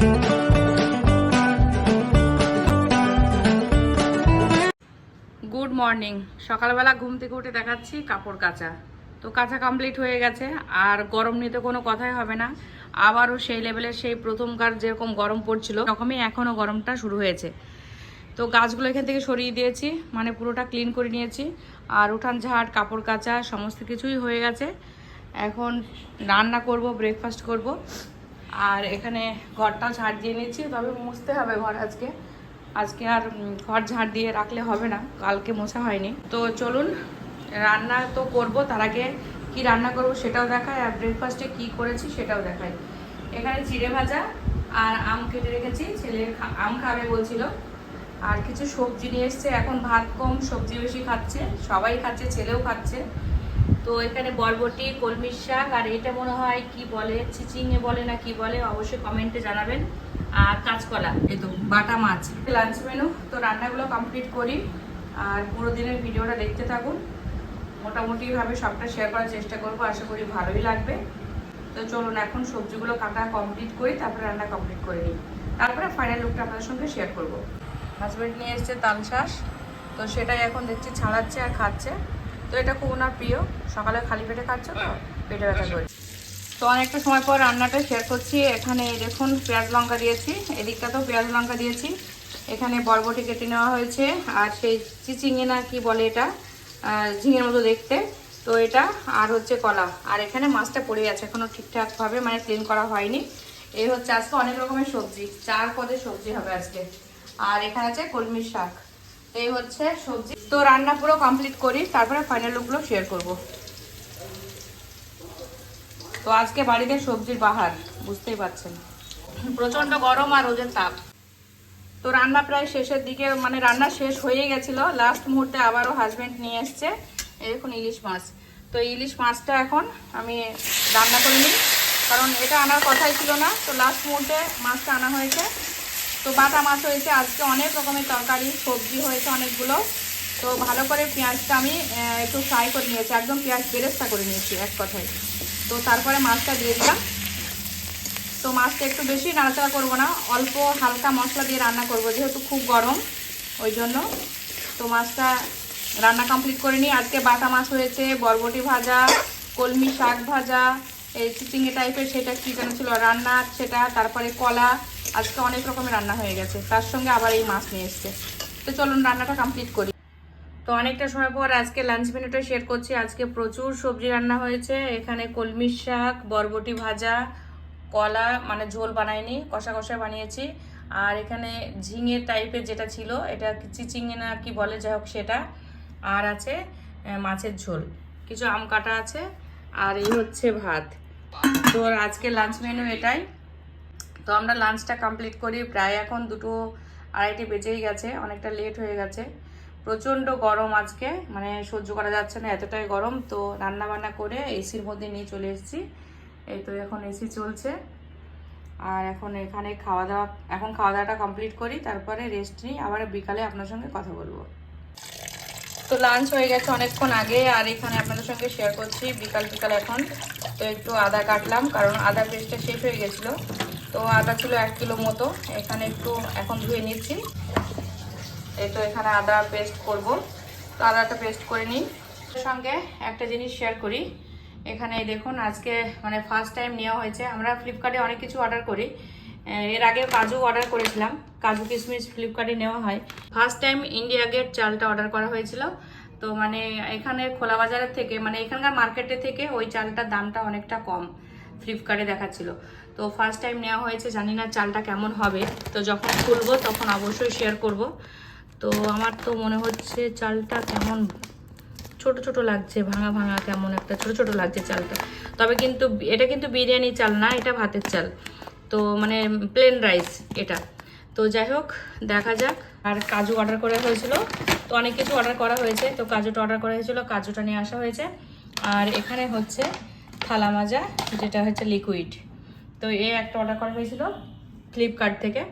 Good morning সকালবেলা ঘুম থেকে উঠে দেখাচ্ছি কাপড় কাচা। তো কাঁচা কমপ্লিট হয়ে গেছে, আর গরম নিতে কোনো কথাই হবে না। আবারও সেই লেভেলের সেই প্রথমকার যেরকম গরম পড়ছিল রকমই এখনও গরমটা শুরু হয়েছে। তো গাছগুলো এখান থেকে সরিয়ে দিয়েছি মানে পুরোটা ক্লিন করে নিয়েছি। আর উঠান ঝাড় কাপড় কাচা, সমস্ত কিছুই হয়ে গেছে। এখন রান্না করব ব্রেকফাস্ট করব। আর এখানে ঘরটাও ঝাড় দিয়ে নিয়েছি, তবে মুছতে হবে ঘর আজকে। আজকে আর ঘর ঝাড় দিয়ে রাখলে হবে না, কালকে মোছা হয়নি। তো চলুন, রান্না তো করব, তার আগে কি রান্না করব সেটাও দেখায় আর ব্রেকফাস্টে কি করেছি সেটাও দেখায় এখানে চিড়ে ভাজা আর আম কেটে রেখেছি, ছেলে আম খাবে বলছিল। আর কিছু সবজি নিয়ে এসছে, এখন ভাত কম, সবজি বেশি খাচ্ছে, সবাই খাচ্ছে, ছেলেও খাচ্ছে। তো এখানে বরবটি, কলমির শাক, আর এটা মনে হয় কি বলে চিচিংয়ে বলে না কি বলে, অবশ্যই কমেন্টে জানাবেন। আর কাঁচকলা, এই তো বাটা মাছ। লাঞ্চ মেনু তো রান্নাগুলো কমপ্লিট করি। আর পুরো দিনের ভিডিওটা দেখতে থাকুন। মোটামুটিভাবে সবটা শেয়ার করার চেষ্টা করব, আশা করি ভালোই লাগবে। তো চলুন এখন সবজিগুলো কাটা কমপ্লিট করি, তারপরে রান্না কমপ্লিট করে নিই। তারপরে ফাইনাল লুকটা আপনাদের সঙ্গে শেয়ার করব। হাজব্যান্ড নিয়ে এসছে তাল শাঁস, তো সেটাই এখন দেখছি, ছাড়াচ্ছে আর খাচ্ছে। তো এটা খুব ওনার প্রিয়। সকালে খালি পেটে খাচ্ছে তো পেটে ব্যথা করে। তো অনেকটা সময় পর রান্নাটা শেয়ার করছি। এখানে দেখুন পেঁয়াজ লঙ্কা দিয়েছি। এদিকটাতেও পেঁয়াজ লঙ্কা দিয়েছি। এখানে বরবটি কেটে নেওয়া হয়েছে। আর সেই চিচিঙে না কি বলে এটা? ঝিঙের মতো দেখতে। তো এটা আর হচ্ছে কলা। আর এখানে মাছটা পড়ে আছে। এখনও ঠিকঠাকভাবে মানে ক্লিন করা হয়নি। এই হচ্ছে আজকে অনেক রকমের সবজি। চার পদের সবজি হবে আজকে। আর এখানে আছে কলমির শাক। তো এই হচ্ছে সবজি। তো রান্না পুরো কমপ্লিট করি, তারপরে ফাইনাল লুকগুলো শেয়ার করব। তো আজকে বাড়িতে সবজির বাহার, বুঝতেই পারছেন। প্রচণ্ড গরম আর রোদের তাপ। তো রান্না প্রায় শেষের দিকে মানে রান্না শেষ হয়ে গেছিল। লাস্ট মুহূর্তে আবারও হাজবেন্ড নিয়ে এসছে। এই দেখুন ইলিশ মাছ। তো ইলিশ মাছটা এখন আমি রান্না করে নিই। কারণ এটা আনার কথাই ছিল না। তো লাস্ট মুহূর্তে মাছটা আনা হয়েছে। তো বাটা মাছ হয়েছে, আজকে অনেক রকমের তরকারি, সবজি হয়েছে অনেকগুলো। তো ভালো করে পেঁয়াজটা আমি একটু ফ্রাই করে নিয়েছি, একদম পেঁয়াজ বেরেস্তা করে নিয়েছি এক কথায়। তো তারপরে মাছটা দিয়ে দিলাম। তো মাছটা একটু বেশি নাড়াচাড়া করব না, অল্প হালকা মশলা দিয়ে রান্না করব, যেহেতু খুব গরম, ওই জন্য। তো মাছটা রান্না কমপ্লিট করে নিই। আজকে বাটা মাছ হয়েছে, বরবটি ভাজা, কলমি শাক ভাজা, এই চিচিঙ্গে টাইপের সেটা কী যেন ছিল রান্না সেটা, তারপরে কলা আজকে অনেক রকমের রান্না হয়ে গেছে। তার সঙ্গে আবার এই মাছ নিয়ে এসছে। তো চলুন রান্নাটা কমপ্লিট করি। তো অনেকটা সময় পর আজকে লাঞ্চ মেনুটা শেয়ার করছি। আজকে প্রচুর সবজি রান্না হয়েছে। এখানে কলমির শাক, বরবটি ভাজা, কলা মানে ঝোল বানাইনি, কষা কষা বানিয়েছি। আর এখানে ঝিঙে টাইপের যেটা ছিল, এটা চিচিঙে না কি বলে, যাই হোক সেটা। আর আছে মাছের ঝোল। কিছু আম কাটা আছে। আর এই হচ্ছে ভাত। তো আজকে লাঞ্চ মেনু এটাই। তো আমরা লাঞ্চটা কমপ্লিট করি। প্রায় এখন দুটো আড়াইটে বেজেই গেছে, অনেকটা লেট হয়ে গেছে। প্রচণ্ড গরম আজকে মানে সহ্য করা যাচ্ছে না, এতটাই গরম। তো রান্না বান্না করে এসির মধ্যে নিয়ে চলে এসেছি। এই তো এখন এসি চলছে। আর এখন এখানে খাওয়া দাওয়া এখন খাওয়া দাওয়াটা কমপ্লিট করি, তারপরে রেস্ট নিই। আবার বিকালে আপনার সঙ্গে কথা বলব। তো লাঞ্চ হয়ে গেছে অনেকক্ষণ আগে, আর এখানে আপনাদের সঙ্গে শেয়ার করছি বিকাল বিকাল এখন। তো একটু আদা কাটলাম, কারণ আদা পেস্টটা শেষ হয়ে গেছিল। তো আদা ছিল এক কিলো মতো। এখানে একটু এখন ধুয়ে নিচ্ছি। এই তো এখানে আদা পেস্ট করব। তো আদাটা পেস্ট করে নিই। সঙ্গে একটা জিনিস শেয়ার করি। এখানে দেখুন, আজকে মানে ফার্স্ট টাইম নেওয়া হয়েছে। আমরা ফ্লিপকার্টে অনেক কিছু অর্ডার করি। এর আগে কাজু অর্ডার করেছিলাম। কাজু কিশমিশ ফ্লিপকার্টে নেওয়া হয়। ফার্স্ট টাইম ইন্ডিয়া গেট চালটা অর্ডার করা হয়েছিল। তো মানে এখানে খোলা বাজারের থেকে মানে এখানকার মার্কেটে থেকে ওই চালটার দামটা অনেকটা কম ফ্লিপকার্টে দেখাচ্ছিল। তো ফার্স্ট টাইম নেওয়া হয়েছে, জানি না চালটা কেমন হবে। তো যখন খুলবো, তখন অবশ্যই শেয়ার করব। তো আমার তো মনে হচ্ছে চালটা কেমন, ছোট ছোট লাগছে, ভাঙা ভাঙা কেমন একটা, ছোট ছোট লাগছে চালটা। তবে কিন্তু এটা কিন্তু বিরিয়ানি চাল না, এটা ভাতের চাল। তো মানে প্লেন রাইস এটা। তো যাই হোক, দেখা যাক। আর কাজু অর্ডার করা হয়েছিল। তো অনেক কিছু অর্ডার করা হয়েছে। তো কাজুটা অর্ডার করা হয়েছিল, কাজুটা নিয়ে আসা হয়েছে। আর এখানে হচ্ছে থালা মাজা, যেটা হচ্ছে লিকুইড তো এ একটা অর্ডার করা হয়েছিল ফ্লিপকার্ট থেকে।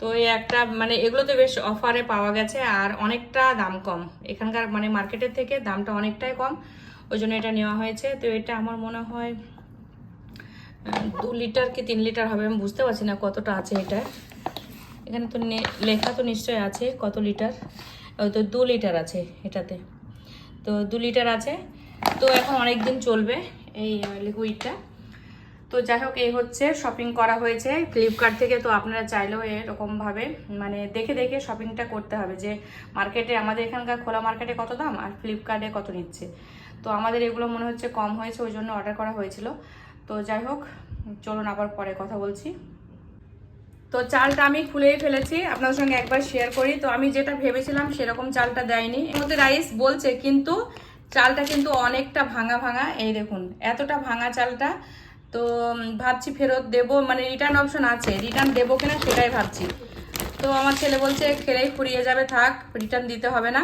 তো এই একটা মানে এগুলো তো বেশ অফারে পাওয়া গেছে আর অনেকটা দাম কম। এখানকার মানে মার্কেটের থেকে দামটা অনেকটাই কম। ওই জন্য এটা নেওয়া হয়েছে। তো এটা আমার মনে হয় দু লিটার কি তিন লিটার হবে আমি বুঝতে পারছি না কতটা আছে এটা। এখানে তো লেখা তো নিশ্চয়ই আছে কত লিটার। তো দু লিটার আছে এটাতে। তো দু লিটার আছে। তো এখন অনেক দিন চলবে এই লিকুইডটা তো যাই হোক, এই হচ্ছে শপিং করা হয়েছে। ফ্লিপকার্ট থেকে তো আপনারা চাইলেও এরকমভাবে মানে দেখে দেখে শপিংটা করতে হবে যে মার্কেটে আমাদের এখানকার খোলা মার্কেটে কত দাম আর ফ্লিপকার্টে কত নিচ্ছে। তো আমাদের এগুলো মনে হচ্ছে কম হয়েছে, ওই জন্য অর্ডার করা হয়েছিল। তো যাই হোক, চলুন আবার পরে কথা বলছি। তো চালটা আমি খুলেই ফেলেছি, আপনাদের সঙ্গে একবার শেয়ার করি। তো আমি যেটা ভেবেছিলাম সেরকম চালটা দেয়নি। এর মধ্যে রাইস বলছে, কিন্তু চালটা কিন্তু অনেকটা ভাঙা ভাঙা। এই দেখুন, এতটা ভাঙা চালটা তো ভাবছি ফেরত দেব মানে রিটার্ন অপশন আছে রিটার্ন দেবো কিনা সেটাই ভাবছি। তো আমার ছেলে বলছে, খেলেই ফুরিয়ে যাবে, থাক রিটার্ন দিতে হবে না।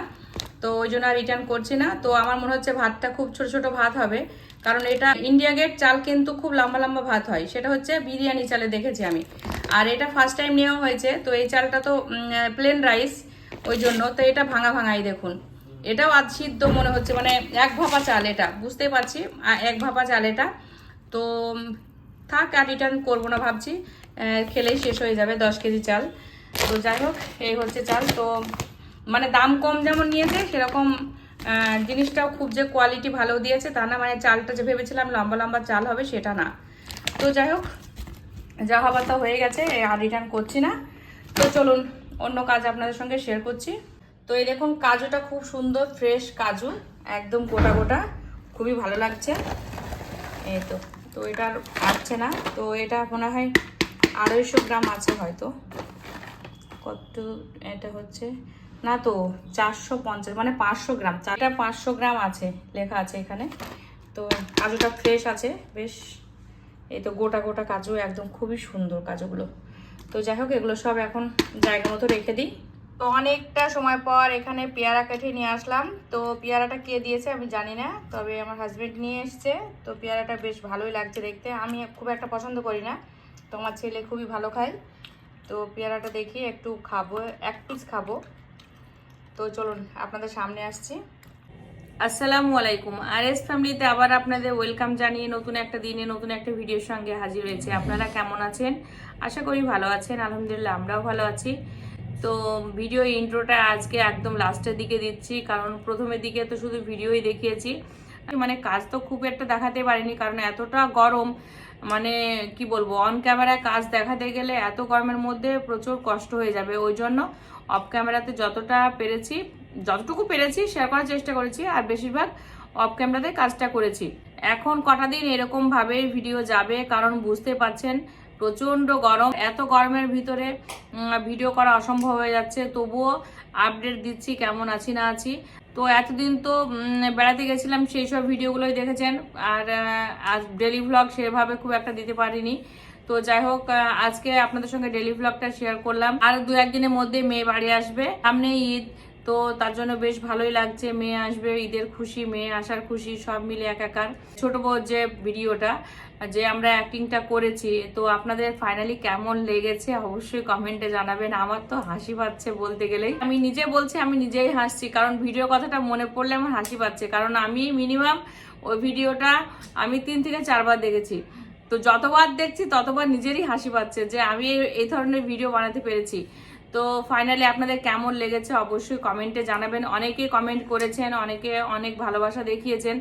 তো ওই জন্য আর রিটার্ন করছি না। তো আমার মনে হচ্ছে ভাতটা খুব ছোট ছোট ভাত হবে, কারণ এটা ইন্ডিয়া গেট চাল কিন্তু খুব লম্বা লম্বা ভাত হয়। সেটা হচ্ছে বিরিয়ানি চালে দেখেছি আমি। আর এটা ফার্স্ট টাইম নেওয়া হয়েছে, তো এই চালটা তো প্লেন রাইস ওই জন্য। তো এটা ভাঙা ভাঙাই দেখুন। এটাও আজ সিদ্ধ মনে হচ্ছে মানে এক ভাপা চাল এটা, বুঝতেই পারছি এক ভাপা চাল এটা। তো থাক আর রিটার্ন করব না ভাবছি। খেলেই শেষ হয়ে যাবে দশ কেজি চাল। তো যাই হোক, এই হচ্ছে চাল। তো মানে দাম কম যেমন নিয়েছে, সেরকম জিনিসটাও খুব যে কোয়ালিটি ভালো দিয়েছে তা না। মানে চালটা যে ভেবেছিলাম লম্বা লম্বা চাল হবে, সেটা না। তো যাই হোক, যা হবার তা হয়ে গেছে আর রিটার্ন করছি না। তো চলুন, অন্য কাজ আপনাদের সঙ্গে শেয়ার করছি। তো এই দেখুন, কাজুটা খুব সুন্দর ফ্রেশ কাজু, একদম গোটা গোটা। খুবই ভালো লাগছে। এই তো। তো এটা আসছে না। তো এটা মনে হয় আড়াইশো গ্রাম আছে হয়তো। কত এটা হচ্ছে? না তো, চারশো পঞ্চাশ মানে পাঁচশো গ্রাম। চারটা পাঁচশো গ্রাম আছে, লেখা আছে এখানে। তো কাজুটা ফ্রেশ আছে, বেশ। এই তো গোটা গোটা কাজু, একদম খুবই সুন্দর কাজুগুলো। তো যাই হোক, এগুলো সব এখন জায়গা মতো রেখে দিই। তো অনেকটা সময় পর এখানে পেয়ারা কেটে নিয়ে আসলাম। তো পেয়ারাটা কে দিয়েছে আমি জানি না, তবে আমার হাজবেন্ড নিয়ে এসছে। তো পেয়ারাটা বেশ ভালোই লাগছে দেখতে। আমি খুব একটা পছন্দ করি না। তো আমার ছেলে খুবই ভালো খায়। তো পেয়ারাটা দেখি, একটু খাব, এক পিস খাব। তো চলুন, আপনাদের সামনে আসছি। আসসালামু আলাইকুম। আর এস ফ্যামিলিতে আবার আপনাদের ওয়েলকাম জানিয়ে নতুন একটা দিনে, নতুন একটা ভিডিওর সঙ্গে হাজির হয়েছে। আপনারা কেমন আছেন? আশা করি ভালো আছেন। আলহামদুলিল্লাহ, আমরাও ভালো আছি। তো ভিডিও ইন্ট্রোটা আজকে একদম লাস্টের দিকে দিচ্ছি, কারণ প্রথমের দিকে তো শুধু ভিডিওই দেখিয়েছি। মানে কাজ তো খুব একটা দেখাতে পারিনি, কারণ এতটা গরম মানে কি বলব অন ক্যামেরায় কাজ দেখাতে গেলে এত গরমের মধ্যে প্রচুর কষ্ট হয়ে যাবে। ওই জন্য অফ ক্যামেরাতে যতটা পেরেছি, যতটুকু পেরেছি শেয়ার করার চেষ্টা করেছি, আর বেশিরভাগ অফ ক্যামেরাতে কাজটা করেছি। এখন কটা দিন এরকম ভাবে ভিডিও যাবে, কারণ বুঝতে পারছেন প্রচণ্ড গরম, এত গরমের ভিতরে ভিডিও করা অসম্ভব হয়ে যাচ্ছে। তবুও আপডেট দিচ্ছি কেমন আছি না আছি। তো এতদিন তো বেড়াতে গেছিলাম, সেই সব ভিডিওগুলোই দেখেছেন। আর আজ ডেলি ভ্লগ সেভাবে খুব একটা দিতে পারিনি। তো যাই হোক আজকে আপনাদের সঙ্গে ডেলি ভ্লগটা শেয়ার করলাম। আর দু একদিনের মধ্যে মেয়ে বাড়ি আসবে, সামনে ঈদ। তো তার জন্য বেশ ভালোই লাগছে, মেয়ে আসবে, ঈদের খুশি, মেয়ে আসার খুশি, সব মিলে একাকার। ছোট বউ যে ভিডিওটা যে আমরা অ্যাক্টিংটা করেছি, তো আপনাদের ফাইনালি কেমন লেগেছে অবশ্যই কমেন্টে জানাবেন। আমার তো হাসি পাচ্ছে বলতে গেলেই। আমি নিজে বলছি, আমি নিজেই হাসছি, কারণ ভিডিও কথাটা মনে পড়লে আমার হাসি পাচ্ছে। কারণ আমি মিনিমাম ওই ভিডিওটা আমি তিন থেকে চারবার দেখেছি। তো যতবার দেখছি, ততবার নিজেরই হাসি পাচ্ছে যে আমি এই- ধরনের ভিডিও বানাতে পেরেছি। তো ফাইনালি আপনাদের কেমন লেগেছে অবশ্যই কমেন্টে জানাবেন। অনেকে কমেন্ট করেছেন, অনেকে অনেক ভালোবাসা দেখিয়েছেন।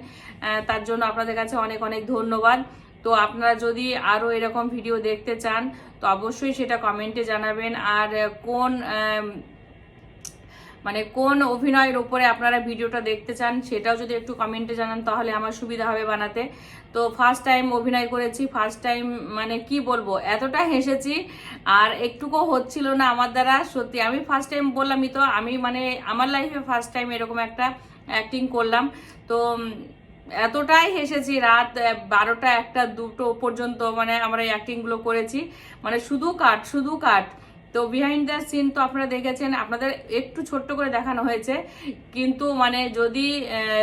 তার জন্য আপনাদের কাছে অনেক অনেক ধন্যবাদ। তো আপনারা যদি আরও এরকম ভিডিও দেখতে চান, তো অবশ্যই সেটা কমেন্টে জানাবেন। আর কোন মানে কোন অভিনয়ের উপরে আপনারা ভিডিওটা দেখতে চান, সেটাও যদি একটু কমেন্টে জানান, তাহলে আমার সুবিধা হবে বানাতে। তো ফার্স্ট টাইম অভিনয় করেছি ফার্স্ট টাইম মানে কি বলব, এতটা হেসেছি, আর একটুকু হচ্ছিল না আমার দ্বারা, সত্যি। আমি ফার্স্ট টাইম বললামই তো, আমি মানে আমার লাইফে ফার্স্ট টাইম এরকম একটা অ্যাক্টিং করলাম। তো এতটাই হেসেছি, রাত বারোটা, একটা, দুটো পর্যন্ত মানে আমরা অ্যাক্টিংগুলো করেছি। মানে শুধু কাট শুধু কাট তো বিহাইন্ড দ্য সিন তো আপনারা দেখেছেন, আপনাদের একটু ছোট্ট করে দেখানো হয়েছে। কিন্তু মানে যদি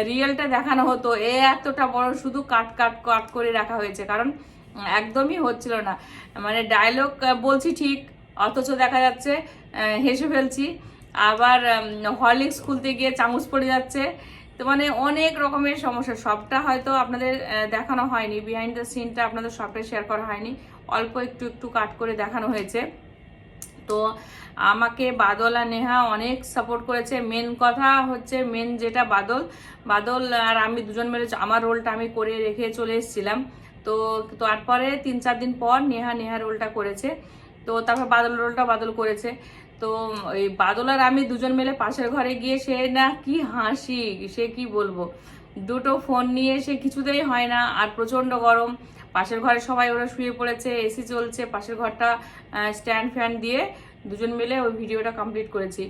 রিয়েলটা দেখানো হতো, এ এতটা বড় শুধু কাট কাট কাট করে রাখা হয়েছে। কারণ একদমই হচ্ছিল না। মানে ডায়লগ বলছি ঠিক, অথচ দেখা যাচ্ছে হেসে ফেলছি। আবার হরলিক্স খুলতে গিয়ে চামচ পড়ে যাচ্ছে। তো মানে অনেক রকমের সমস্যা। সবটা হয়তো আপনাদের দেখানো হয়নি। বিহাইন্ড দ্য সিনটা আপনাদের সবটা শেয়ার করা হয়নি। অল্প একটু একটু কাট করে দেখানো হয়েছে। তো আমাকে বাদল আর নেহা অনেক সাপোর্ট করেছে। মেন কথা হচ্ছে মেন যেটা বাদল বাদল আর আমি দুজন মিলে আমার রোলটা আমি করে রেখে চলে এসেছিলাম। তো তারপরে তিন, চার দিন পর নেহা নেহা রোলটা করেছে। তো তারপর বাদল রোলটা বাদল করেছে। তো ওই বাদল আর আমি দুজন মিলে পাশের ঘরে গিয়ে সে না কি হাসি, সে কি বলব? দুটো ফোন নিয়ে সে কিছুতেই হয় না, আর প্রচণ্ড গরম। পাশের ঘরে সবাই ওরা শুয়ে পড়েছে এসি চলছে, পাশের ঘরটা স্ট্যান্ড ফ্যান দিয়ে দুজন মিলে ওই ভিডিওটা কমপ্লিট করেছি।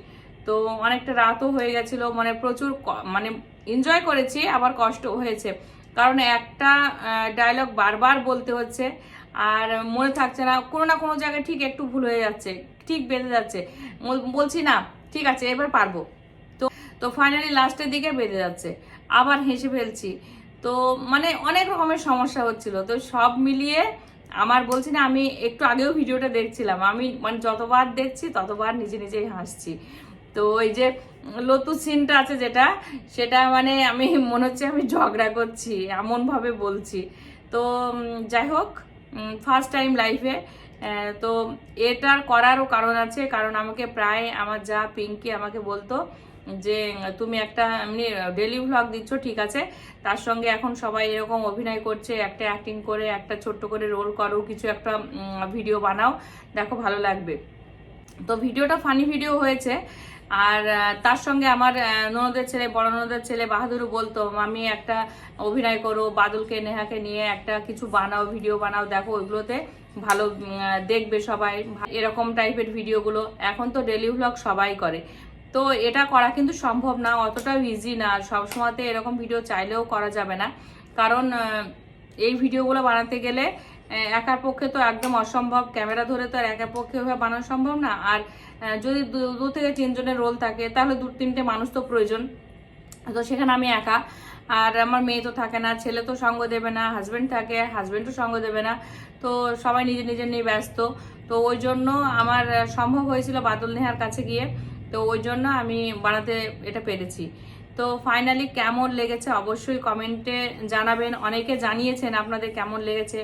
তো অনেকটা রাতও হয়ে গেছিল মানে প্রচুর মানে এনজয় করেছি, আবার কষ্ট হয়েছে। কারণ একটা ডায়লগ বারবার বলতে হচ্ছে, আর মনে থাকছে না, কোনো না কোনো জায়গায় ঠিক একটু ভুল হয়ে যাচ্ছে। ঠিক বেঁধে যাচ্ছে। বলছি না, ঠিক আছে, এবার পারব। তো তো ফাইনালি লাস্টের দিকে বেঁধে যাচ্ছে। আবার হেসে ফেলছি। তো মানে অনেক রকমের সমস্যা হচ্ছিল। তো সব মিলিয়ে আমার বলছি না, আমি একটু আগেও ভিডিওটা দেখছিলাম। আমি মানে যতবার দেখছি, ততবার নিজে নিজেই হাসছি। তো ওই যে লতু সিনটা আছে যেটা, সেটা মানে আমি মনে হচ্ছে আমি ঝগড়া করছি, এমনভাবে বলছি। তো যাই হোক ফার্স্ট টাইম লাইফে তো এটার করারও কারণ আছে, কারণ আমাকে প্রায় আমার যা পিঙ্কি আমাকে বলতো যে, তুমি একটা এমনি ডেলি ভ্লগ দিচ্ছ, ঠিক আছে? তার সঙ্গে এখন সবাই এরকম অভিনয় করছে, একটা অ্যাক্টিং করে, একটা ছোট্ট করে রোল করো, কিছু একটা ভিডিও বানাও, দেখো ভালো লাগবে। তো ভিডিওটা ফানি ভিডিও হয়েছে, আর তার সঙ্গে আমার ননদের ছেলে, বড় ননদের ছেলে বাহাদুরও বলতো আমি একটা অভিনয় করো, বাদলকে, নেহাকে নিয়ে একটা কিছু বানাও ভিডিও বানাও, দেখো ওইগুলোতে। ভালো দেখবে সবাই। এরকম টাইপের ভিডিওগুলো এখন তো ডেলি ভ্লগ সবাই করে। তো এটা করা কিন্তু সম্ভব না, অতটাও ইজি না। সবসময়তে এরকম ভিডিও চাইলেও করা যাবে না। কারণ এই ভিডিওগুলো বানাতে গেলে একার পক্ষে তো একদম অসম্ভব। ক্যামেরা ধরে তো আর একার পক্ষে ওভাবে বানানো সম্ভব না। আর যদি দু থেকে তিনজনের রোল থাকে, তাহলে দু তিনটে মানুষ তো প্রয়োজন। তো সেখানে আমি একা। আর আমার মেয়ে তো থাকে না, ছেলে তো সঙ্গ দেবে না হাজব্যান্ড থাকে হাজবেন্ডও সঙ্গ দেবে না। তো সবাই নিজে নিজে নিয়ে ব্যস্ত। তো ওই জন্য আমার সম্ভব হয়েছিল বাদল নেহার কাছে গিয়ে। তো ওই জন্য আমি বানাতে এটা পেরেছি। তো ফাইনালি কেমন লেগেছে অবশ্যই কমেন্টে জানাবেন। অনেকে জানিয়েছেন আপনাদের কেমন লেগেছে।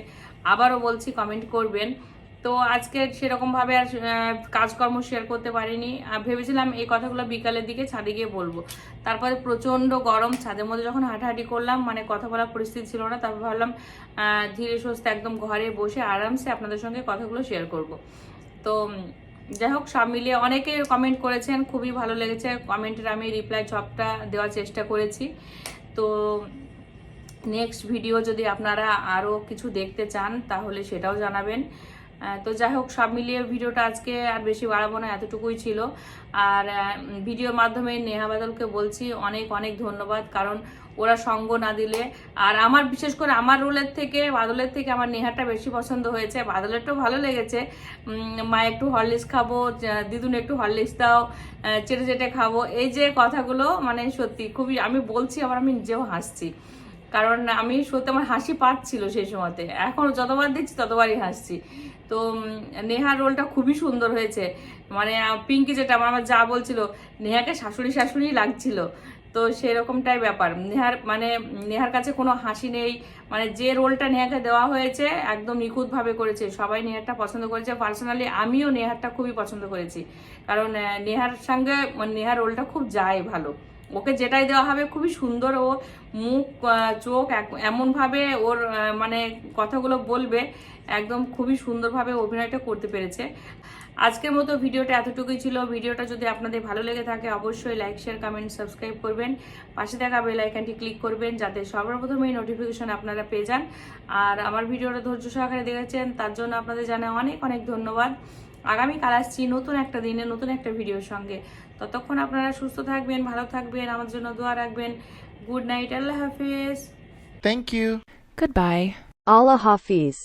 আবারও বলছি কমেন্ট করবেন। তো আজকে সেরকমভাবে আর কাজকর্ম শেয়ার করতে পারিনি। ভেবেছিলাম এই কথাগুলো বিকালের দিকে ছাদে গিয়ে বলব। তারপরে প্রচণ্ড গরম, ছাদের মধ্যে যখন হাঁটাহাঁটি করলাম মানে কথা বলার পরিস্থিতি ছিল না, তারপর ভাবলাম ধীরে সুস্থে একদম ঘরে বসে আরামসে আপনাদের সঙ্গে কথাগুলো শেয়ার করব। তো যাই হোক, সব মিলিয়ে অনেকে কমেন্ট করেছেন, খুবই ভালো লেগেছে। কমেন্টের আমি রিপ্লাই সবটা দেওয়ার চেষ্টা করেছি। তো নেক্সট ভিডিও যদি আপনারা আরও কিছু দেখতে চান, তাহলে সেটাও জানাবেন। তো যাই হোক, সব মিলিয়ে ভিডিওটা আজকে আর বেশি বাড়াবো না, এতটুকুই ছিল। আর ভিডিওর মাধ্যমে নেহা বাদলকে বলছি অনেক অনেক ধন্যবাদ, কারণ ওরা সঙ্গ না দিলে। আর আমার, বিশেষ করে আমার রোলের থেকে, বাদলের থেকে আমার নেহাটা বেশি পছন্দ হয়েছে। বাদলেরটাও ভালো লেগেছে। মা একটু হরলিক্স খাব দিদুন একটু হরলিক্স দাও চেটে চেটে খাব। এই যে কথাগুলো মানে সত্যি খুবই, আমি বলছি, আবার আমি নিজেও হাসছি। কারণ আমি সত্যি, আমার হাসি পাচ্ছিল সেই সময়তে। এখন যতবার দেখছি, ততবারই হাসছি। তো নেহার রোলটা খুবই সুন্দর হয়েছে। মানে পিঙ্কি যেটা, আমার আমার যা বলছিল, নেহাকে শাশুড়ি শাশুড়ি লাগছিল। তো সেরকমটাই ব্যাপার। নেহার মানে নেহার কাছে কোনো হাসি নেই। মানে যে রোলটা নেহাকে দেওয়া হয়েছে, একদম নিখুঁতভাবে করেছে। সবাই নেহারটা পছন্দ করেছে। পার্সোনালি আমিও নেহারটা খুবই পছন্দ করেছি। কারণ নেহার সঙ্গে মানে নেহার রোলটা খুব যায় ভালো। ওকে যেটাই দেওয়া হবে, খুবই সুন্দর ও মুখ চোখ এমনভাবে ওর মানে কথাগুলো বলবে। একদম খুবই সুন্দরভাবে অভিনয়টা করতে পেরেছে। আজকের মতো ভিডিওটা এতটুকুই ছিল। ভিডিওটা যদি আপনাদের ভালো লেগে থাকে অবশ্যই লাইক শেয়ার কমেন্ট সাবস্ক্রাইব করবেন। পাশে থাকা বেল আইকনটি ক্লিক করবেন যাতে সর্বপ্রথমে এই নোটিফিকেশন আপনারা পেয়ে যান। আর আমার ভিডিওটা ধৈর্য সহকারে দেখেছেন তার জন্য আপনাদের জানাই অনেক অনেক ধন্যবাদ। আগামীকাল আসছি নতুন একটা দিনে নতুন একটা ভিডিওর সঙ্গে। ততক্ষণ আপনারা সুস্থ থাকবেন ভালো থাকবেন আমার জন্য দোয়া রাখবেন। গুড নাইট আল্লাহ হাফিজ। Thank you. Bye Allah Hafiz.